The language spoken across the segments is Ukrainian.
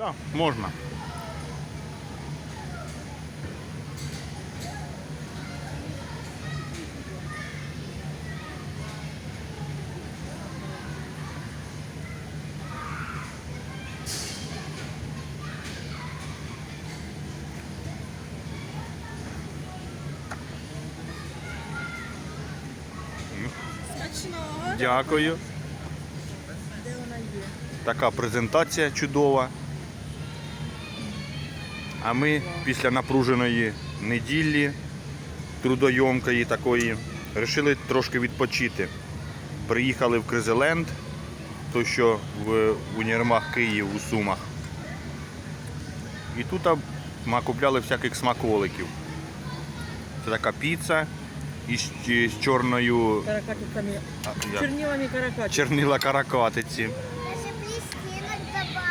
Так, можна. Дякую. Така презентація чудова. А ми після напруженої неділі, трудойомкої такої, вирішили трошки відпочити. Приїхали в Кризеленд, то що в універмаг Київ у Сумах. І тут ми купляли всяких смаколиків. Це така піца із, з чорною Каракатицями. а. Чернилами каракатиць. чернила каракатиці.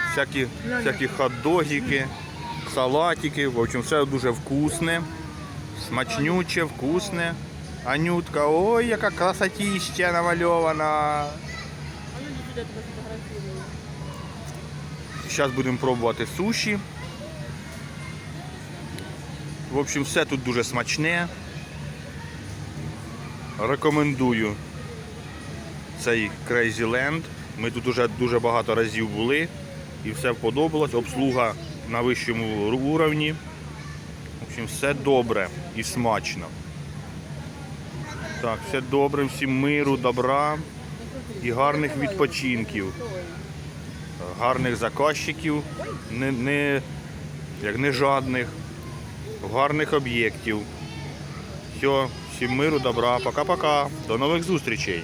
Всякі, всякі хот-догіки, салатики. В общем, все дуже вкусне, смачнюче, вкусне. Анютка, ой, яка красотища намальована. Зараз будемо пробувати суші. В общем, все тут дуже смачне. Рекомендую цей Crazy Land. Ми тут уже дуже багато разів були і все подобалось. Обслуга на вищому уровні. В общем, все добре і смачно. Так, все добре, всім миру, добра і гарних відпочинків гарних заказчиків, не, не, як не жадних, гарних об'єктів. Все, всім миру, добра, пока-пока. До нових зустрічей.